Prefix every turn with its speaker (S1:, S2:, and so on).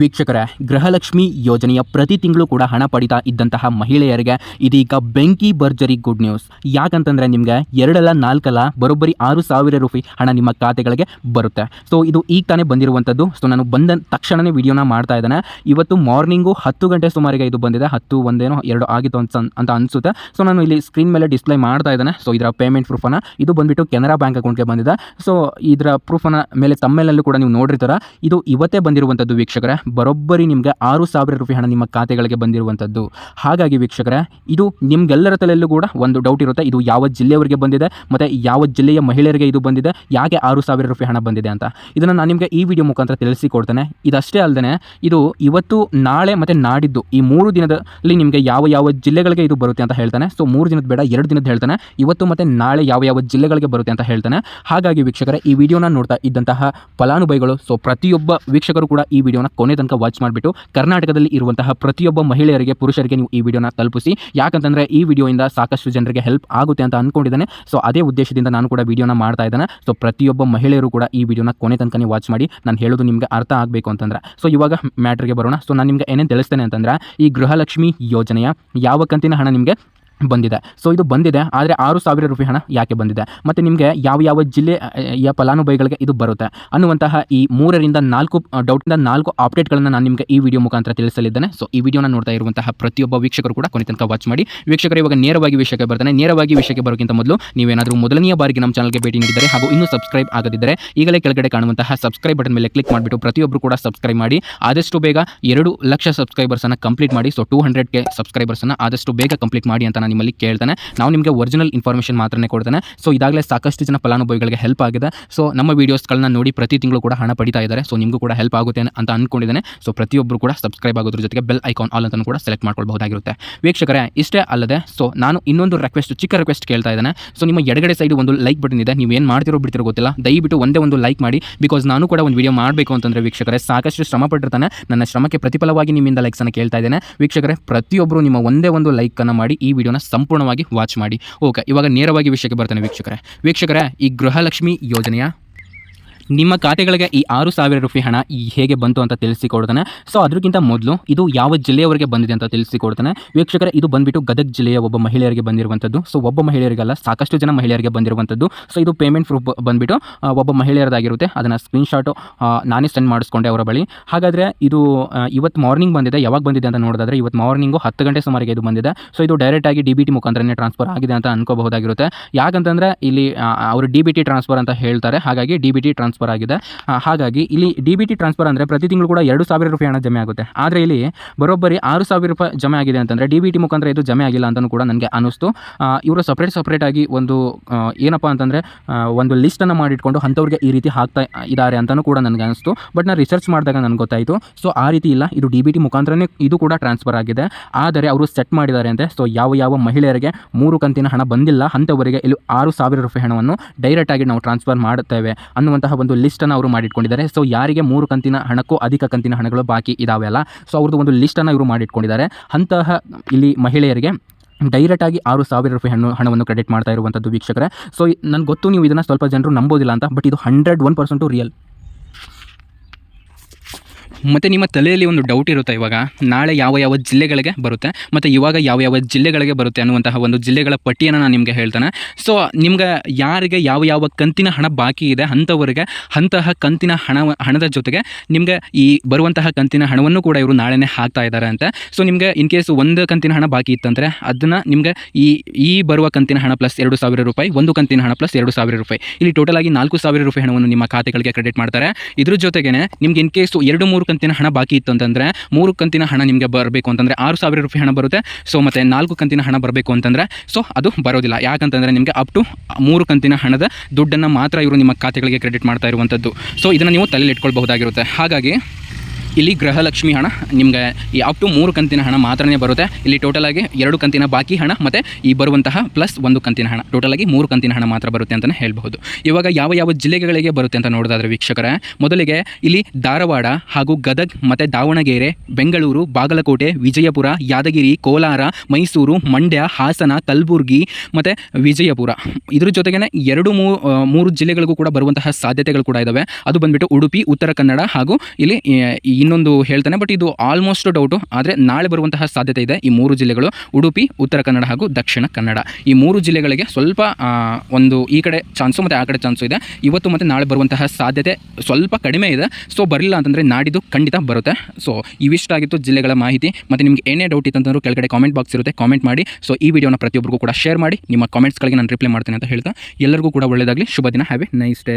S1: ವೀಕ್ಷಕರೇ, ಗೃಹಲಕ್ಷ್ಮಿ ಯೋಜನೆಯ ಪ್ರತಿ ತಿಂಗಳು ಕೂಡ ಹಣ ಪಡಿತಾ ಇದ್ದಂತಹ ಮಹಿಳೆಯರಿಗೆ ಇದೀಗ ಬೆಂಕಿ ಭರ್ಜರಿ ಗುಡ್ ನ್ಯೂಸ್ ಯಾಕಂತಂದ್ರೆ ನಿಮಗೆ ಎರಡಲ್ಲ, ನಾಲ್ಕಲ್ಲ, ಬರೋಬ್ಬರಿ ಆರು ಸಾವಿರ ರೂಪಾಯಿ ಹಣ ನಿಮ್ಮ ಖಾತೆಗಳಿಗೆ ಬರುತ್ತೆ. ಸೊ ಇದು ಈಗ ತಾನೇ ಬಂದಿರುವಂಥದ್ದು ಸೊ ನಾನು ಬಂದ ತಕ್ಷಣವೇ ವಿಡಿಯೋನ ಮಾಡ್ತಾ ಇದ್ದಾನೆ. ಇವತ್ತು ಮಾರ್ನಿಂಗು ಹತ್ತು ಗಂಟೆ ಸುಮಾರಿಗೆ ಇದು ಬಂದಿದೆ. ಹತ್ತು, ಒಂದೇನೋ ಎರಡು ಆಗಿತ್ತು ಅಂತ ಅಂತ ಅನಿಸುತ್ತೆ. ಸೊ ನಾನು ಇಲ್ಲಿ ಸ್ಕ್ರೀನ್ ಮೇಲೆ ಡಿಸ್ಪ್ಲೇ ಮಾಡ್ತಾ ಇದ್ದಾನೆ. ಸೊ ಇದರ ಪೇಮೆಂಟ್ ಪ್ರೂಫನ್ನು ಇದು ಬಂದುಬಿಟ್ಟು ಕೆನರಾ ಬ್ಯಾಂಕ್ ಅಕೌಂಟ್ಗೆ ಬಂದಿದೆ. ಸೊ ಇದರ ಪ್ರೂಫನ್ನು ಮೇಲೆ ತಮ್ಮೇಲಲ್ಲೂ ಕೂಡ ನೀವು ನೋಡಿರ್ತೀರ. ಇದು ಇವತ್ತೇ ಬಂದಿರುವಂಥದ್ದು ವೀಕ್ಷಕರೇ. ಬರೋಬ್ಬರಿ ನಿಮಗೆ ಆರು ಸಾವಿರ ರೂಪಾಯಿ ಹಣ ನಿಮ್ಮ ಖಾತೆಗಳಿಗೆ ಬಂದಿರುವಂಥದ್ದು. ಹಾಗಾಗಿ ವೀಕ್ಷಕರೇ, ಇದು ನಿಮ್ಗೆಲ್ಲರ ತಲೆಯಲ್ಲೂ ಕೂಡ ಒಂದು ಡೌಟ್ ಇರುತ್ತೆ. ಇದು ಯಾವ ಜಿಲ್ಲೆಯವರಿಗೆ ಬಂದಿದೆ, ಮತ್ತು ಯಾವ ಜಿಲ್ಲೆಯ ಮಹಿಳೆಯರಿಗೆ ಇದು ಬಂದಿದೆ, ಯಾಕೆ ಆರು ಸಾವಿರ ರೂಪಾಯಿ ಹಣ ಬಂದಿದೆ ಅಂತ. ಇದನ್ನು ನಾನು ನಿಮಗೆ ಈ ವಿಡಿಯೋ ಮುಖಾಂತರ ತಿಳಿಸಿಕೊಡ್ತೇನೆ. ಇದಷ್ಟೇ ಅಲ್ಲದೆ ಇದು ಇವತ್ತು, ನಾಳೆ ಮತ್ತು ನಾಡಿದ್ದು, ಈ ಮೂರು ದಿನದಲ್ಲಿ ನಿಮಗೆ ಯಾವ ಯಾವ ಜಿಲ್ಲೆಗಳಿಗೆ ಇದು ಬರುತ್ತೆ ಅಂತ ಹೇಳ್ತಾನೆ. ಸೊ ಮೂರು ದಿನದ ಬೇಡ, ಎರಡು ದಿನದ ಹೇಳ್ತಾನೆ. ಇವತ್ತು ಮತ್ತು ನಾಳೆ ಯಾವ ಯಾವ ಜಿಲ್ಲೆಗಳಿಗೆ ಬರುತ್ತೆ ಅಂತ ಹೇಳ್ತಾನೆ. ಹಾಗಾಗಿ ವೀಕ್ಷಕರೇ, ಈ ವಿಡಿಯೋನ ನೋಡ್ತಾ ಇದ್ದಂತಹ ಫಲಾನುಭವಿಗಳು ಸೊ ಪ್ರತಿಯೊಬ್ಬ ವೀಕ್ಷಕರು ಕೂಡ ಈ ವಿಡಿಯೋನ ಕೊನೆ ತನಕ ವಾಚ್ ಮಾಡಿಬಿಟ್ಟು ಕರ್ನಾಟಕದಲ್ಲಿ ಇರುವಂತಹ ಪ್ರತಿಯೊಬ್ಬ ಮಹಿಳೆಯರಿಗೆ, ಪುರುಷರಿಗೆ ನೀವು ಈ ವಿಡಿಯೋನ ತಲುಪಿಸಿ. ಯಾಕಂತಂದರೆ ಈ ವಿಡಿಯೋಯಿಂದ ಸಾಕಷ್ಟು ಜನರಿಗೆ ಹೆಲ್ಪ್ ಆಗುತ್ತೆ ಅಂತ ಅಂದ್ಕೊಂಡಿದ್ದೇನೆ ಸೊ ಅದೇ ಉದ್ದೇಶದಿಂದ ನಾನು ಕೂಡ ವಿಡಿಯೋನ ಮಾಡ್ತಾ ಇದ್ದೇನೆ. ಸೊ ಪ್ರತಿಯೊಬ್ಬ ಮಹಿಳೆಯರು ಕೂಡ ಈ ವಿಡಿಯೋನ ಕೊನೆ ತನಕ ವಾಚ್ ಮಾಡಿ. ನಾನು ಹೇಳೋದು ನಿಮಗೆ ಅರ್ಥ ಆಗಬೇಕು ಅಂತಂದ್ರೆ. ಸೊ ಇವಾಗ ಮ್ಯಾಟ್ರಿಗೆ ಬರೋಣ. ಸೊ ನಾನು ನಿಮಗೆ ಏನೇನು ತಿಳಿಸ್ತೇನೆ ಅಂತಂದ್ರೆ, ಈ ಗೃಹಲಕ್ಷ್ಮಿ ಯೋಜನೆಯ ಯಾವ ಕಂತಿನ ಹಣ ನಿಮಗೆ? ಬಂದಿದೆ. ಸೊ ಇದು ಬಂದಿದೆ, ಆದರೆ ಆರು ಸಾವಿರ ರೂಪಾಯಿ ಹಣ ಯಾಕೆ ಬಂದಿದೆ? ಮತ್ತು ನಿಮಗೆ ಯಾವ ಯಾವ ಜಿಲ್ಲೆ ಯ ಫಲಾನುಭವಿಗಳಿಗೆ ಇದು ಬರುತ್ತೆ? ಅನ್ನುವಂತಹ ಈ ಮೂರರಿಂದ ನಾಲ್ಕು ಡೌಟಿಂದ ನಾಲ್ಕು ಅಪ್ಡೇಟ್ಗಳನ್ನು ನಾನು ನಿಮಗೆ ಈ ವಿಡಿಯೋ ಮುಖಾಂತರ ತಿಳಿಸಲಿದ್ದೇನೆ. ಸೊ ಈ ವಿಡಿಯೋನ ನೋಡ್ತಾ ಇರುವಂತಹ ಪ್ರತಿಯೊಬ್ಬ ವೀಕ್ಷಕರು ಕೂಡ ಕೊನೆ ತನಕ ವಾಚ್ ಮಾಡಿ. ವೀಕ್ಷಕರು ಇವಾಗ ನೇರವಾಗಿ ವಿಷಯಕ್ಕೆ ಬರ್ತಾನೆ. ನೇರವಾಗಿ ವಿಷಯಕ್ಕೆ ಬರೋಕ್ಕಿಂತ ಮೊದಲು ನೀವೇನಾದರೂ ಮೊದಲನೆಯ ಬಾರಿಗೆ ನಮ್ಮ ಚಾನಲ್ಗೆ ಭೇಟಿ ನೀಡಿದರೆ ಹಾಗೂ ಇನ್ನೂ ಸಬ್ಸ್ಕ್ರೈಬ್ ಆಗದಿದ್ದರೆ ಈಗಲೇ ಕೆಳಗಡೆ ಕಾಣುವಂತಹ ಸಬ್ಸ್ಕ್ರೈಬ್ ಬಟನ್ ಮೇಲೆ ಕ್ಲಿಕ್ ಮಾಡಿಬಿಟ್ಟು ಪ್ರತಿಯೊಬ್ಬರು ಕೂಡ ಸಬ್ಸ್ಕ್ರೈಬ್ ಮಾಡಿ. ಆದಷ್ಟು ಬೇಗ ಎರಡು ಲಕ್ಷ ಸಬ್ಸ್ಕ್ರೈಬರ್ಸನ್ನು ಕಂಪ್ಲೀಟ್ ಮಾಡಿ. ಸೊ ಟೂ ಹಂಡ್ರೆಡ್ಗೆ ಸಬ್ಸ್ಕ್ರೈಬರ್ಸನ್ನು ಆದಷ್ಟು ಬೇಗ ಕಂಪ್ಲೀಟ್ ಮಾಡಿ ಅಂತ ನಾನು ನಿಮ್ಮಲ್ಲಿ ಕೇಳ್ತಾನೆ. ನಾವು ನಿಮಗೆ ಒರಿಜಿನಲ್ ಇನ್ಫಾರ್ಮೇಷನ್ ಮಾತ್ರನೇ ಕೊಡ್ತಾನೆ. ಸೊ ಇದಾಗಲೇ ಸಾಕಷ್ಟು ಜನ ಫಲಾನುಭವಿಗಳಿಗೆ ಹೆಲ್ಪ್ ಆಗಿದೆ. ಸೊ ನಮ್ಮ ವೀಡಿಯೋಸ್ಗಳನ್ನ ನೋಡಿ ಪ್ರತಿ ತಿಂಗಳು ಕೂಡ ಹಣ ಪಡಿತಾ ಇದ್ದಾರೆ. ಸೊ ನಿಮಗೂ ಕೂಡ ಹೆಲ್ಪ್ ಆಗುತ್ತೆ ಅಂತ ಅಂದ್ಕೊಂಡಿದ್ದೇನೆ ಸೊ ಪ್ರತಿಯೊಬ್ಬರು ಕೂಡ ಸಬ್ಸ್ಕ್ರೈಬ್ ಆಗೋದ್ರ ಜೊತೆಗೆ ಬೆಲ್ ಐಕಾನ್ ಆಲ್ ಅಂತ ಕೂಡ ಸೆಲೆಕ್ಟ್ ಮಾಡ್ಕೊಳ್ಬಹುದಾಗಿರುತ್ತೆ. ವೀಕ್ಷಕರೇ, ಇಷ್ಟೇ ಅಲ್ಲದೆ ಸೊ ನಾನು ಇನ್ನೊಂದು ರಿಕ್ವೆಸ್ಟ್ ಚಿಕ್ಕ ರಿಕ್ವೆಸ್ಟ್ ಕೇಳ್ತಾ ಇದ್ದಾನೆ. ಸೊ ನಿಮ್ಮ ಎಡಗಡೆ ಸೈಡ್ ಒಂದು ಲೈಕ್ ಬಟನ್ ಇದೆ. ನೀವು ಏನು ಮಾಡ್ತಿರೋ ಬಿಡ್ತಿರೋ ಗೊತ್ತಿಲ್ಲ. ದಯವಿಟ್ಟು ಒಂದೇ ಒಂದು ಲೈಕ್ ಮಾಡಿ. ಬಿಕಾಸ್ ನಾನು ಕೂಡ ಒಂದು ವಿಡಿಯೋ ಮಾಡಬೇಕು ಅಂತಂದರೆ ವೀಕ್ಷಕರೇ, ಸಾಕಷ್ಟು ಶ್ರಮ ಪಟ್ಟಿರ್ತಾನೆ. ನನ್ನ ಶ್ರಮಕ್ಕೆ ಪ್ರತಿಫಲವಾಗಿ ನಿಮ್ಮಿಂದ ಲೈಕ್ಸನ್ನು ಕೇಳ್ತಾ ಇದ್ದೇನೆ. ವೀಕ್ಷಕರೇ ಪ್ರತಿಯೊಬ್ಬರು ನಿಮ್ಮ ಒಂದೇ ಒಂದು ಲೈಕನ್ನು ಮಾಡಿ ಈ ವಿಡಿಯೋನ ಸಂಪೂರ್ಣವಾಗಿ ವಾಚ್ ಮಾಡಿ. ಓಕೆ ಇವಾಗ ನೇರವಾಗಿ ವಿಷಯಕ್ಕೆ ಬರ್ತಾನೆ ವೀಕ್ಷಕರೇ. ವೀಕ್ಷಕರೇ ಈ ಗೃಹಲಕ್ಷ್ಮಿ ಯೋಜನೆಯ ನಿಮ್ಮ ಖಾತೆಗಳಿಗೆ ಈ ಆರು ಸಾವಿರ ರೂಪಾಯಿ ಹಣ ಈ ಹೇಗೆ ಬಂತು ಅಂತ ತಿಳಿಸಿಕೊಡ್ತಾನೆ. ಸೊ ಅದಕ್ಕಿಂತ ಮೊದಲು ಇದು ಯಾವ ಜಿಲ್ಲೆಯವರಿಗೆ ಬಂದಿದೆ ಅಂತ ತಿಳಿಸಿಕೊಡ್ತಾನೆ. ವೀಕ್ಷಕರ, ಇದು ಬಂದ್ಬಿಟ್ಟು ಗದಗ ಜಿಲ್ಲೆಯ ಒಬ್ಬ ಮಹಿಳೆಯರಿಗೆ ಬಂದಿರುವಂಥದ್ದು. ಸೊ ಒಬ್ಬ ಮಹಿಳೆಯರಿಗಲ್ಲ, ಸಾಕಷ್ಟು ಜನ ಮಹಿಳೆಯರಿಗೆ ಬಂದಿರುವಂಥದ್ದು. ಸೊ ಇದು ಪೇಮೆಂಟ್ ಪ್ರೂಫ್ ಬಂದ್ಬಿಟ್ಟು ಒಬ್ಬ ಮಹಿಳೆಯರದಾಗಿರುತ್ತೆ. ಅದನ್ನು ಸ್ಕ್ರೀನ್ಶಾಟು ನಾನೇ ಸೆಂಡ್ ಮಾಡಿಸ್ಕೊಂಡೆ ಅವರ ಬಳಿ. ಹಾಗಾದರೆ ಇದು ಇವತ್ತು ಮಾರ್ನಿಂಗ್ ಬಂದಿದೆ, ಯಾವಾಗ ಬಂದಿದೆ ಅಂತ ನೋಡೋದಾದ್ರೆ ಇವತ್ತು ಮಾರ್ನಿಂಗು ಹತ್ತು ಗಂಟೆ ಸುಮಾರಿಗೆ ಇದು ಬಂದಿದೆ. ಸೊ ಇದು ಡೈರೆಕ್ಟಾಗಿ ಡಿ ಬಿ ಟಿ ಮುಖಾಂತರನೇ ಟ್ರಾನ್ಸ್ಫರ್ ಆಗಿದೆ ಅಂತ ಅನ್ಕೋಬಹುದಾಗಿರುತ್ತೆ. ಯಾಕಂತಂದರೆ ಇಲ್ಲಿ ಅವರು ಡಿ ಬಿ ಟಿ ಟ್ರಾನ್ಸ್ಫರ್ ಅಂತ ಹೇಳ್ತಾರೆ. ಹಾಗಾಗಿ ಡಿ ಬಿ ಟಿ ಟ್ರಾನ್ಸ್ಫರ್ ಆಗಿದೆ. ಹಾಗಾಗಿ ಇಲ್ಲಿ ಡಿ ಬಿ ಟಿ ಟ್ರಾನ್ಸ್ಫರ್ ಅಂದರೆ ಪ್ರತಿ ತಿಂಗಳು ಕೂಡ ಎರಡು ಸಾವಿರ ರೂಪಾಯಿ ಹಣ ಜಮೆ ಆಗುತ್ತೆ. ಆದರೆ ಇಲ್ಲಿ ಬರೋಬ್ಬರಿ ಆರು ಸಾವಿರ ರೂಪಾಯಿ ಜಮೆ ಆಗಿದೆ ಅಂತಂದರೆ ಡಿ ಬಿ ಟಿ ಮುಖಾಂತರ ಇದು ಜಮೆ ಆಗಿಲ್ಲ ಅಂತಲೂ ಕೂಡ ನನಗೆ ಅನ್ನಿಸ್ತು. ಇವರು ಸಪ್ರೇಟ್ ಸಪ್ರೇಟಾಗಿ ಒಂದು ಏನಪ್ಪ ಅಂತಂದರೆ ಒಂದು ಲಿಸ್ಟನ್ನು ಮಾಡಿಟ್ಕೊಂಡು ಅಂಥವ್ರಿಗೆ ಈ ರೀತಿ ಹಾಕ್ತಾ ಇದ್ದಾರೆ ಅಂತಲೂ ಕೂಡ ನನಗೆ ಅನಿಸ್ತು ಬಟ್ ನಾನು ರಿಸರ್ಚ್ ಮಾಡಿದಾಗ ನನಗೆ ಗೊತ್ತಾಯಿತು. ಸೊ ಆ ರೀತಿ ಇಲ್ಲ. ಇದು ಡಿ ಬಿ ಟಿ ಮುಖಾಂತರನೇ ಇದು ಕೂಡ ಟ್ರಾನ್ಸ್ಫರ್ ಆಗಿದೆ. ಆದರೆ ಅವರು ಸೆಟ್ ಮಾಡಿದ್ದಾರೆ ಅಂತೆ. ಸೊ ಯಾವ ಯಾವ ಮಹಿಳೆಯರಿಗೆ ಮೂರು ಕಂತಿನ ಹಣ ಬಂದಿಲ್ಲ, ಅಂಥವರಿಗೆ ಇಲ್ಲಿ ಆರು ಸಾವಿರ ರೂಪಾಯಿ ಹಣವನ್ನು ಡೈರೆಕ್ಟಾಗಿ ನಾವು ಟ್ರಾನ್ಸ್ಫರ್ ಮಾಡುತ್ತೇವೆ ಅನ್ನುವಂತಹ ಒಂದು ಲಿಸ್ಟನ್ನು ಅವರು ಮಾಡಿಟ್ಕೊಂಡಿದ್ದಾರೆ. ಸೊ ಯಾರಿಗೆ ಮೂರು ಕಂತಿನ ಹಣಕ್ಕೂ ಅಧಿಕ ಕಂತಿನ ಹಣಗಳು ಬಾಕಿ ಇದಾವೆ ಅಲ್ಲ ಸೊ ಅವ್ರದ್ದು ಒಂದು ಲಿಸ್ಟನ್ನು ಇವರು ಮಾಡಿಟ್ಕೊಂಡಿದ್ದಾರೆ. ಅಂತಹ ಇಲ್ಲಿ ಮಹಿಳೆಯರಿಗೆ ಡೈರೆಕ್ಟಾಗಿ ಆರು ಸಾವಿರ ರೂಪಾಯಿ ಹಣ್ಣು, ಹಣವನ್ನು ಕ್ರೆಡಿಟ್ ಮಾಡ್ತಾ ಇರುವಂಥದ್ದು ವೀಕ್ಷಕರೇ. ಸೊ ನನಗೆ ಗೊತ್ತು ನೀವು ಇದನ್ನು ಸ್ವಲ್ಪ ಜನರು ನಂಬೋದಿಲ್ಲ ಅಂತ ಬಟ್ ಇದು ಹಂಡ್ರೆಡ್ ಒನ್ ಪರ್ಸೆಂಟು ರಿಯಲ್ ಮತ್ತು ನಿಮ್ಮ ತಲೆಯಲ್ಲಿ ಒಂದು ಡೌಟ್ ಇರುತ್ತೆ ಇವಾಗ? ನಾಳೆ ಯಾವ ಯಾವ ಜಿಲ್ಲೆಗಳಿಗೆ ಬರುತ್ತೆ? ಮತ್ತು ಇವಾಗ ಯಾವ ಯಾವ ಜಿಲ್ಲೆಗಳಿಗೆ ಬರುತ್ತೆ ಅನ್ನುವಂತಹ ಒಂದು ಜಿಲ್ಲೆಗಳ ಪಟ್ಟಿಯನ್ನು ನಾನು ನಿಮಗೆ ಹೇಳ್ತಾನೆ. ಸೊ ನಿಮ್ಗೆ ಯಾರಿಗೆ ಯಾವ ಯಾವ ಕಂತಿನ ಹಣ ಬಾಕಿ ಇದೆ ಅಂಥವರಿಗೆ, ಅಂತಹ ಕಂತಿನ ಹಣ, ಹಣದ ಜೊತೆಗೆ ನಿಮಗೆ ಈ ಬರುವಂತಹ ಕಂತಿನ ಹಣವನ್ನು ಕೂಡ ಇವರು ನಾಳೆನೇ ಹಾಕ್ತಾ ಇದ್ದಾರೆ ಅಂತ. ಸೊ ನಿಮಗೆ ಇನ್ ಕೇಸ್ ಒಂದು ಕಂತಿನ ಹಣ ಬಾಕಿ ಇತ್ತಂದರೆ ಅದನ್ನು ನಿಮಗೆ ಈ ಈ ಬರುವ ಕಂತಿನ ಹಣ ಪ್ಲಸ್ ಎರಡು ಸಾವಿರ ರೂಪಾಯಿ, ಒಂದು ಕಂತಿನ ಹಣ ಪ್ಲಸ್ ಎರಡು ಸಾವಿರ ರೂಪಾಯಿ. ಇಲ್ಲಿ ಟೋಟಲ್ ಆಗಿ ನಾಲ್ಕು ಸಾವಿರ ರೂಪಾಯಿ ಹಣವನ್ನು ನಿಮ್ಮ ಖಾತೆಗಳಿಗೆ ಕ್ರೆಡಿಟ್ ಮಾಡ್ತಾರೆ. ಇದ್ರ ಜೊತೆಗೆ ನಿಮ್ಗೆ ಇನ್ ಕೇಸ್ ಎರಡು ಮೂರು ಕಂತಿನ ಹಣ ಬಾಕಿ ಇತ್ತು ಅಂತಂದರೆ ಮೂರು ಕಂತಿನ ಹಣ ನಿಮಗೆ ಬರಬೇಕು ಅಂತಂದರೆ ಆರು ಸಾವಿರ ರೂಪಾಯಿ ಹಣ ಬರುತ್ತೆ. ಸೊ ಮತ್ತು ನಾಲ್ಕು ಕಂತಿನ ಹಣ ಬರಬೇಕು ಅಂತಂದರೆ ಸೊ ಅದು ಬರೋದಿಲ್ಲ. ಯಾಕಂತಂದರೆ ನಿಮಗೆ ಅಪ್ ಟು ಮೂರು ಕಂತಿನ ಹಣದ ದುಡ್ಡನ್ನು ಮಾತ್ರ ಇವರು ನಿಮ್ಮ ಖಾತೆಗಳಿಗೆ ಕ್ರೆಡಿಟ್ ಮಾಡ್ತಾ ಇರುವಂಥದ್ದು ಸೊ ಇದನ್ನು ನೀವು ತಲೆಯಲ್ಲಿ ಇಟ್ಕೊಳ್ಬಹುದಾಗಿರುತ್ತೆ. ಹಾಗಾಗಿ ಇಲ್ಲಿ ಗೃಹಲಕ್ಷ್ಮಿ ಹಣ, ನಿಮಗೆ ಅಪ್ ಟು ಮೂರು ಕಂತಿನ ಹಣ ಮಾತ್ರನೇ ಬರುತ್ತೆ. ಇಲ್ಲಿ ಟೋಟಲ್ ಆಗಿ ಎರಡು ಕಂತಿನ ಬಾಕಿ ಹಣ, ಮತ್ತು ಈ ಬರುವಂತಹ ಪ್ಲಸ್ ಒಂದು ಕಂತಿನ ಹಣ. ಟೋಟಲ್ ಆಗಿ ಮೂರು ಕಂತಿನ ಹಣ ಮಾತ್ರ ಬರುತ್ತೆ ಅಂತಲೇ ಹೇಳ್ಬಹುದು. ಇವಾಗ ಯಾವ ಯಾವ ಜಿಲ್ಲೆಗಳಿಗೆ ಬರುತ್ತೆ ಅಂತ ನೋಡೋದಾದ್ರೆ ವೀಕ್ಷಕರೇ, ಮೊದಲಿಗೆ ಇಲ್ಲಿ ಧಾರವಾಡ ಹಾಗೂ ಗದಗ್, ಮತ್ತು ದಾವಣಗೆರೆ, ಬೆಂಗಳೂರು, ಬಾಗಲಕೋಟೆ, ವಿಜಯಪುರ, ಯಾದಗಿರಿ, ಕೋಲಾರ, ಮೈಸೂರು, ಮಂಡ್ಯ, ಹಾಸನ, ಕಲಬುರ್ಗಿ, ಮತ್ತು ವಿಜಯಪುರ. ಇದ್ರ ಜೊತೆಗೇ ಎರಡು ಮೂರು ಜಿಲ್ಲೆಗಳಿಗೂ ಕೂಡ ಬರುವಂತಹ ಸಾಧ್ಯತೆಗಳು ಕೂಡ ಇದ್ದಾವೆ ಅದು ಬಂದ್ಬಿಟ್ಟು ಉಡುಪಿ, ಉತ್ತರ ಕನ್ನಡ ಹಾಗೂ ಇಲ್ಲಿ ಇನ್ನೊಂದು ಹೇಳ್ತಾನೆ ಬಟ್ ಇದು ಆಲ್ಮೋಸ್ಟ್ ಡೌಟು ಆದರೆ ನಾಳೆ ಬರುವಂತಹ ಸಾಧ್ಯತೆ ಇದೆ. ಈ ಮೂರು ಜಿಲ್ಲೆಗಳು, ಉಡುಪಿ, ಉತ್ತರ ಕನ್ನಡ ಹಾಗೂ ದಕ್ಷಿಣ ಕನ್ನಡ. ಈ ಮೂರು ಜಿಲ್ಲೆಗಳಿಗೆ ಸ್ವಲ್ಪ ಒಂದು ಈ ಕಡೆ ಚಾನ್ಸು ಮತ್ತು ಆ ಕಡೆ ಚಾನ್ಸು ಇದೆ. ಇವತ್ತು ಮತ್ತು ನಾಳೆ ಬರುವಂತಹ ಸಾಧ್ಯತೆ ಸ್ವಲ್ಪ ಕಡಿಮೆ ಇದೆ. ಸೊ ಬರಲಿಲ್ಲ ಅಂತಂದರೆ ನಾಡಿದ್ದು ಖಂಡಿತ ಬರುತ್ತೆ. ಸೊ ಇವಿಷ್ಟಾಗಿತ್ತು ಜಿಲ್ಲೆಗಳ ಮಾಹಿತಿ. ಮತ್ತು ನಿಮಗೆ ಏನೇ ಡೌಟ್ ಇತ್ತಂತಂದ್ರೂ ಕೆಳಗಡೆ ಕಾಮೆಂಟ್ ಬಾಕ್ಸ್ ಇರುತ್ತೆ ಕಾಮೆಂಟ್ ಮಾಡಿ. ಸೊ ಈ ವಿಡಿಯೋನ ಪ್ರತಿಯೊಬ್ಬರಿಗೂ ಕೂಡ ಶೇರ್ ಮಾಡಿ. ನಿಮ್ಮ ಕಾಮೆಂಟ್ಸ್ಗಳಿಗೆ ನಾನು ರಿಪ್ಲೈ ಮಾಡ್ತೇನೆ ಅಂತ ಹೇಳ್ತಾ, ಎಲ್ಲರಿಗೂ ಕೂಡ ಒಳ್ಳೆಯದಾಗಲಿ ಶುಭ ದಿನ. Have nice day